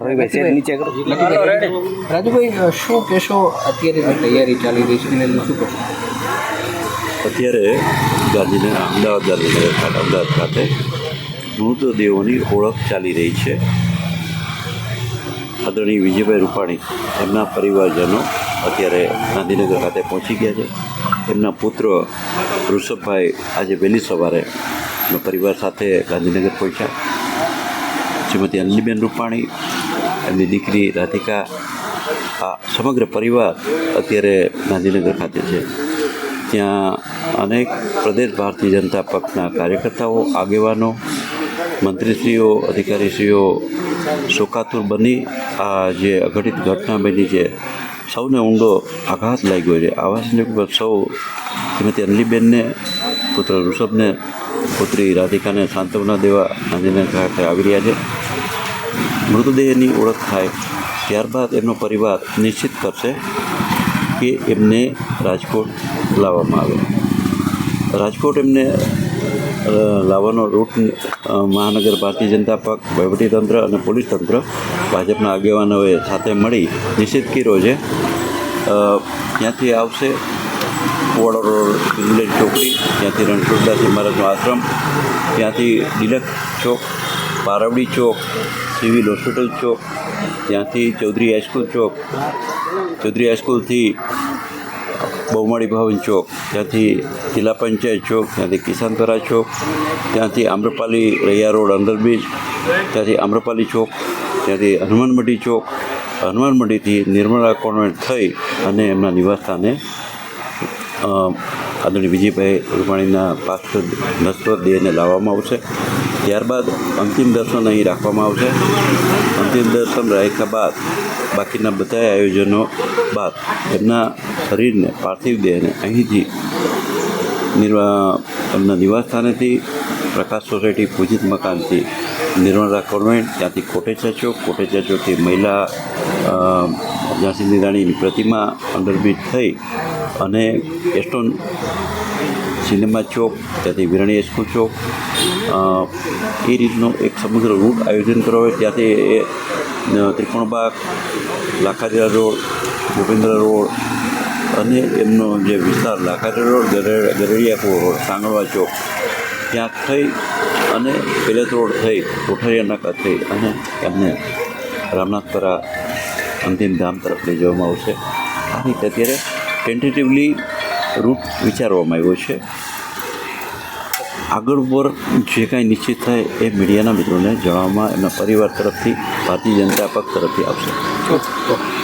રવિભાઈ set નીચે કરો રાજુભાઈ શું કહેશો અત્યારે તૈયારી ચાલી રહી છે? એને શું કહેશો? અત્યારે ગાંધીનગર અમદાવાદ ગાંધીનગર ખાતે અમદાવાદ ખાતે મૃતદેહોની ઓળખ ચાલી રહી છે. આદરણીય વિજયભાઈ રૂપાણી એમના પરિવારજનો અત્યારે ગાંધીનગર ખાતે પહોંચી ગયા છે. એમના પુત્ર ઋષભભાઈ આજે વહેલી સવારે પરિવાર સાથે ગાંધીનગર પહોંચ્યા. શ્રીમતી અંજલીબેન રૂપાણી, એમની દીકરી રાધિકા, આ સમગ્ર પરિવાર અત્યારે ગાંધીનગર ખાતે છે. ત્યાં અનેક પ્રદેશ ભારતીય જનતા પક્ષના કાર્યકર્તાઓ, આગેવાનો, મંત્રીશ્રીઓ, અધિકારીશ્રીઓ શોકાતુર બની આ જે અઘટિત ઘટના બની છે સૌને ઊંડો આઘાત લાગ્યો છે. આવા પર સૌ શ્રીમતી અનલીબેનને, પુત્ર ઋષભને પુત્રી રાધિકાને સાંત્વના દેવા ગાંધીનગર ખાતે આવી રહ્યા છે. મૃતદેહની ઓળખ થાય ત્યારબાદ એમનો પરિવાર નિશ્ચિત કરશે કે એમને રાજકોટ લાવવામાં આવે. રાજકોટ એમને લાવવાનો રૂટ મહાનગર ભારતીય જનતા પક્ષ વહીવટીતંત્ર અને પોલીસ તંત્ર ભાજપના આગેવાનોએ સાથે મળી નિશ્ચિત કર્યો છે. ત્યાંથી આવશે કુવાડો રોડ ચોકડી ત્યાંથી રણછોડદાસજી મહારાજનો આશ્રમ, ત્યાંથી ડિલક ચોક પારવડી ચોક, સિવિલ હોસ્પિટલ ચોક, ત્યાંથી ચૌધરી હાઈસ્કૂલ ચોક, ચૌધરી હાઈસ્કૂલથી બહુમાળી ભવન ચોક, ત્યાંથી જિલ્લા પંચાયત ચોક, ત્યાંથી કિસાનપરા ચોક, ત્યાંથી આમ્રપાલી રૈયા રોડ અંડરબ્રિજ ત્યાંથી આમ્રપાલી ચોક, ત્યાંથી હનુમાનમંડી ચોક હનુમાનમંડીથી નિર્મળા કોન્વેન્ટ થઈ અને એમના નિવાસસ્થાને આદરણીય વિજયભાઈ રૂપાણીના પાર્થિવ નશ્વર દેહને લાવવામાં આવશે. ત્યારબાદ અંતિમ દર્શન અહીં રાખવામાં આવશે. અંતિમ દર્શન રાખ્યા બાદ બાકીના બધા આયોજનો બાદ એમના શરીરને, પાર્થિવ દેહને અહીંથી નિર્વા, એમના નિવાસસ્થાનેથી પ્રકાશ સોસાયટી પૂજિત મકાનથી નિર્મળા કોન્વેન્ટ ત્યાંથી કોટેચા ચોક કોટેચા ચોકથી મહિલા ઝાંસી નિરાણીની પ્રતિમા અંડરબ્રિજ થઈ અને એસ્ટોન સિનેમા ચોક, ત્યાંથી વિરણી એસ્કો ચોક એ રીતનો એક સમગ્ર રૂટ આયોજન કરવા હોય. ત્યાંથી એ ત્રિકોણબાગ, લાખાદીરા રોડ, ભૂપેન્દ્ર રોડ અને એમનો જે વિસ્તાર લાખાદરા રોડ ગરે- ગરડિયાપુર રોડ, સાંગળવા ચોક, ત્યાં થઈ અને પેલેસ રોડ થઈ કોઠારિયા નાકા થઈ અને એમને રામનાથપરા અંતિમ ધામ તરફ લઈ જવામાં આવશે. આ રીતે અત્યારે ટેન્ટેટિવલી રૂટ વિચારવામાં આવ્યો છે. આગળ ઉપર જે કાંઈ નિશ્ચિત થાય એ મીડિયાના મિત્રોને જણાવવામાં એમના પરિવાર તરફથી, ભારતીય જનતા પક્ષ તરફથી આવશે.